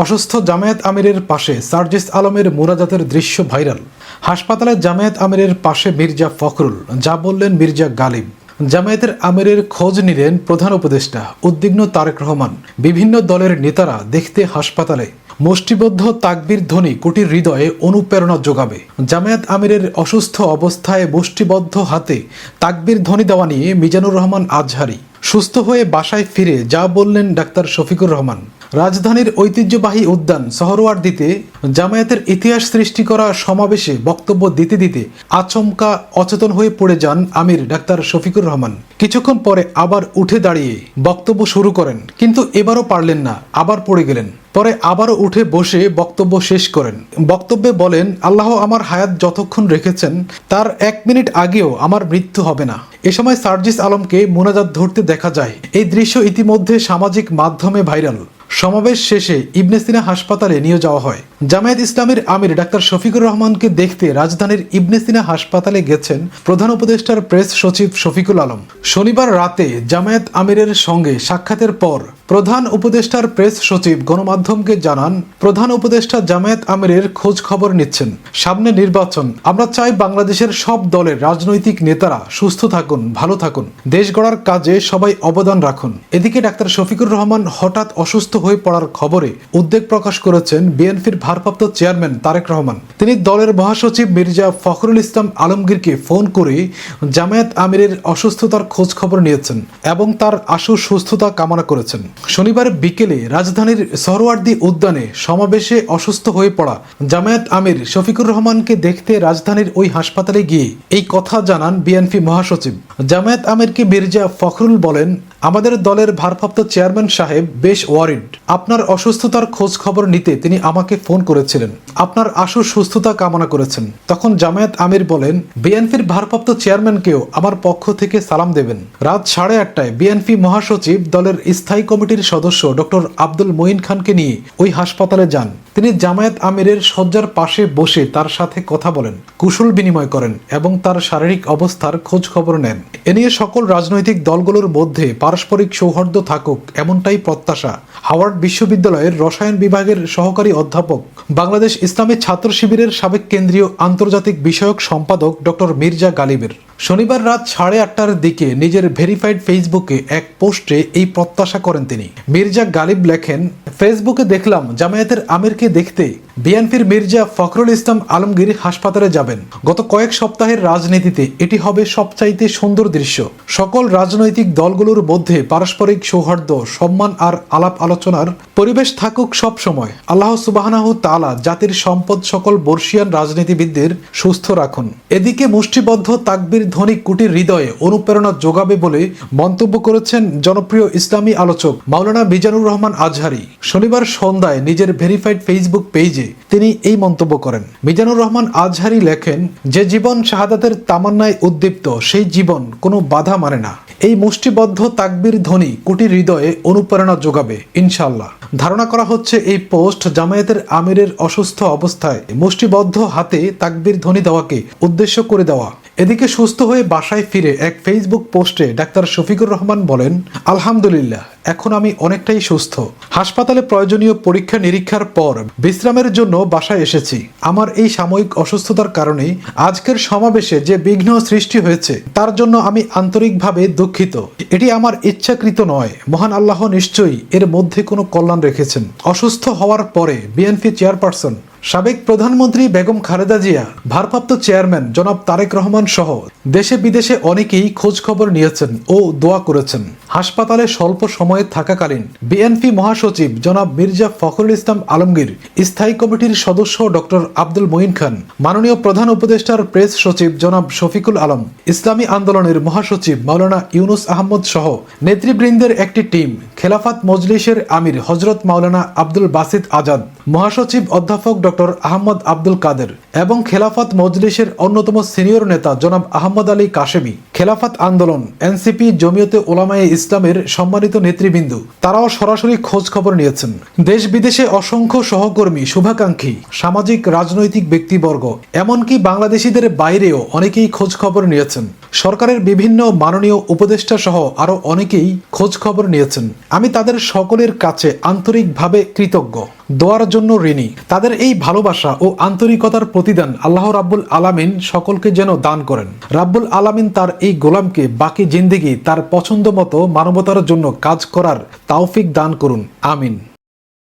অসুস্থ জামায়াত আমিরের পাশে সার্জিস আলমের মোনাজাতের দৃশ্য ভাইরাল। হাসপাতালে জামায়াত আমিরের পাশে মির্জা ফখরুল, যা বললেন মির্জা গালিব। জামায়াতের আমিরের খোঁজ নিলেন প্রধান উপদেষ্টা উদ্বিগ্ন তারেক রহমান। বিভিন্ন দলের নেতারা দেখতে হাসপাতালে। মুষ্টিবদ্ধ তাকবির ধ্বনি কুটির হৃদয়ে অনুপ্রেরণা যোগাবে। জামায়াত আমিরের অসুস্থ অবস্থায় মুষ্টিবদ্ধ হাতে তাকবির ধ্বনি দেওয়া নিয়ে মিজানুর রহমান আজহারি। সুস্থ হয়ে বাসায় ফিরে যা বললেন ডাক্তার শফিকুর রহমান। রাজধানীর ঐতিহ্যবাহী উদ্যান সহরওয়ার্দিতে জামায়াতের ইতিহাস সৃষ্টি করা সমাবেশে বক্তব্য দিতে দিতে আচমকা অচেতন হয়ে পড়ে যান আমির ডাক্তার শফিকুর রহমান। কিছুক্ষণ পরে আবার উঠে দাঁড়িয়ে বক্তব্য শুরু করেন, কিন্তু এবারও পারলেন না, আবার পড়ে গেলেন। পরে আবারও উঠে বসে বক্তব্য শেষ করেন। বক্তব্যে বলেন, আল্লাহ আমার হায়াত যতক্ষণ রেখেছেন, তার এক মিনিট আগেও আমার মৃত্যু হবে না। এ সময় সার্জিস আলমকে মোনাজাত ধরতে দেখা যায়। এই দৃশ্য ইতিমধ্যে সামাজিক মাধ্যমে ভাইরাল। সমাবেশ শেষে ইবনে সিনা হাসপাতালে নিয়ে যাওয়া হয়। জামায়াত ইসলামের আমির ডাক্তার শফিকুর রহমানকে দেখতে রাজধানীর ইবনে সিনা হাসপাতালে গেছেন প্রধান উপদেষ্টার প্রেস সচিব শফিকুল আলম। শনিবার রাতে জামায়াত আমিরের সঙ্গে সাক্ষাতের পর প্রধান উপদেষ্টার প্রেস সচিব গণমাধ্যমকে জানান, প্রধান উপদেষ্টা জামায়াত আমিরের খোঁজ খবর নিচ্ছেন। সামনে নির্বাচন। আমরা চাই বাংলাদেশের সব দলের রাজনৈতিক নেতারা সুস্থ থাকুন, ভালো থাকুন। দেশ গড়ার কাজে সবাই অবদান রাখুন। এদিকে ডাক্তার শফিকুর রহমান হঠাৎ অসুস্থ হয়ে পড়ার খবরে উদ্বেগ প্রকাশ করেছেন বিএনপির ভারপ্রাপ্ত চেয়ারম্যান তারেক রহমান। তিনি দলের মহাসচিব মির্জা ফখরুল ইসলাম আলমগীরকে ফোন করে জামায়াত আমিরের অসুস্থতার খোঁজ খবর নিয়েছেন এবং তার আশু সুস্থতা কামনা করেছেন। শনিবার বিকেলে রাজধানীর সরওয়ার্দি উদ্যানে সমাবেশে অসুস্থ হয়ে পড়া জামায়াত আমির শফিকুর রহমানকে দেখতে রাজধানীর ওই হাসপাতালে গিয়ে এই কথা জানান বিএনপি মহাসচিব। জামায়াত আমিরকে মির্জা ফখরুল বলেন আমাদের দলের ভারপ্রাপ্ত চেয়ারম্যান সাহেব বেশ ওয়ারিড আপনার অসুস্থতার খোঁজ খবর নিতে তিনি আমাকে ফোন করেছিলেন। আপনার আশু সুস্থতা কামনা করেছেন। তখন জামায়াত আমির বলেন, বিএনপির ভারপ্রাপ্ত চেয়ারম্যানকেও আমার পক্ষ থেকে সালাম দেবেন। রাত সাড়ে আটটায় বিএনপি মহাসচিব দলের স্থায়ী কমিটির সদস্য ডক্টর আব্দুল মঈন খানকে নিয়ে ওই হাসপাতালে যান। তিনি জামায়াত আমিরের শয্যার পাশে বসে তার সাথে কথা বলেন, কুশল বিনিময় করেন এবং তার শারীরিক অবস্থার খোঁজ খবর নেন। এ নিয়ে সকল রাজনৈতিক দলগুলোর মধ্যে পারস্পরিক সৌহার্দ্য থাকুক, এমনটাই প্রত্যাশা। হাওয়ার্ড বিশ্ববিদ্যালয়ের রসায়ন বিভাগের সহকারী অধ্যাপক, বাংলাদেশ ইসলামী ছাত্র শিবিরের সাবেক কেন্দ্রীয় আন্তর্জাতিক বিষয়ক সম্পাদক ডক্টর মির্জা গালিবের। শনিবার রাত সাড়ে আটটার দিকে নিজের ভেরিফাইড ফেসবুকে এক পোস্টে এই প্রত্যাশা করেন তিনি। মির্জা গালিব লেখেন, ফেসবুকে দেখলাম জামায়াতের আমিরকে দেখতে বিএনপির মির্জা ফখরুল ইসলাম আলমগীর হাসপাতালে যাবেন। গত কয়েক সপ্তাহের রাজনীতিতে এটি হবে সবচাইতে সুন্দর দৃশ্য। সকল রাজনৈতিক দলগুলোর মধ্যে পারস্পরিক সৌহার্দ্য, সম্মান আর আলাপ আলোচনার পরিবেশ থাকুক সব সময়। আল্লাহ সুবাহানাহ তালা জাতির সম্পদ সকল বর্ষিয়ান রাজনীতিবিদদের সুস্থ রাখুন। এদিকে মুষ্টিবদ্ধ তাকবির ধ্বনি কুটির হৃদয়ে অনুপ্রেরণা যোগাবে বলে মন্তব্য করেছেন জনপ্রিয় ইসলামী আলোচক মাওলানা মিজানুর রহমান আজহারি। শনিবার সন্ধ্যায় নিজের ভেরিফাইড ফেসবুক পেজে তিনি এই মন্তব্য করেন। মিজানুর রহমান আজহারি লেখেন, যে জীবন শাহাদাতের তামান্নায় উদ্দীপ্ত, সেই জীবন কোনো বাধা মানে না। এই মুষ্টিবদ্ধ তাকবির ধ্বনি কুটির হৃদয়ে অনুপ্রেরণা যোগাবে ইনশাল্লাহ ধারণা করা হচ্ছে, এই পোস্ট জামায়াতের আমিরের অসুস্থ অবস্থায় মুষ্টিবদ্ধ হাতে তাকবির ধ্বনি দেওয়াকে উদ্দেশ্য করে দেওয়া। এদিকে সুস্থ হয়ে বাসায় ফিরে এক ফেসবুক পোস্টে ডাক্তার শফিকুর রহমান বলেন, আলহামদুলিল্লাহ এখন আমি অনেকটাই সুস্থ। হাসপাতালে প্রয়োজনীয় পরীক্ষা নিরীক্ষার পর বিশ্রামের জন্য বাসায় এসেছি। আমার এই সাময়িক অসুস্থতার কারণে আজকের সমাবেশে যে বিঘ্ন সৃষ্টি হয়েছে, তার জন্য আমি আন্তরিকভাবে দুঃখিত। এটি আমার ইচ্ছাকৃত নয়। মহান আল্লাহ নিশ্চয়ই এর মধ্যে কোনো কল্যাণ রেখেছেন। অসুস্থ হওয়ার পরে বিএনপি চেয়ারপারসন, সাবেক প্রধানমন্ত্রী বেগম খালেদা জিয়া, ভারপ্রাপ্ত চেয়ারম্যান জনাব তারেক রহমান সহ দেশে বিদেশে অনেকেই খোঁজ খবর নিয়েছেন ও দোয়া করেছেন। হাসপাতালে স্বল্প সময়ে থাকাকালীন বিএনপি মহাসচিব জনাব মির্জা ফখরুল ইসলাম আলমগীর, স্থায়ী কমিটির সদস্য ডক্টর আব্দুল মঈন খান, মাননীয় প্রধান উপদেষ্টার প্রেস সচিব জনাব শফিকুল আলম, ইসলামী আন্দোলনের মহাসচিব মাওলানা ইউনুস আহমদ সহ নেতৃবৃন্দের একটি টিম। খেলাফাত মজলিসের আমির হজরত মাওলানা আব্দুল বাসিদ আজাদ, মহাসচিব অধ্যাপক ডক্টর আহমদ আব্দুল কাদের এবং খেলাফত মজলিসের অন্যতম সিনিয়র নেতা জনাব আহমদ আলী কাশেমি। খেলাফত আন্দোলন, এনসিপি, জমিয়তে ওলামায়ে ইসলামের সম্মানিত নেতৃবৃন্দ, তারাও সরাসরি খোঁজ খবর নিয়েছেন। দেশ বিদেশে অসংখ্য সহকর্মী, শুভাকাঙ্ক্ষী, সামাজিক, রাজনৈতিক ব্যক্তিবর্গ, এমনকি বাংলাদেশিদের বাইরেও অনেকেই খোঁজ খবর নিয়েছেন। সরকারের বিভিন্ন মাননীয় উপদেষ্টা সহ আরও অনেকেই খোঁজ খবর নিয়েছেন। আমি তাদের সকলের কাছে আন্তরিকভাবে কৃতজ্ঞ। দোয়ার জন্য ঋণী। তাদের এই ভালোবাসা ও আন্তরিকতার প্রতিদান আল্লাহ রাব্বুল আলামিন সকলকে যেন দান করেন। রাব্বুল আলামিন তার এই গোলামকে বাকি জিন্দিগি তার পছন্দ মতো মানবতার জন্য কাজ করার তাওফিক দান করুন। আমিন।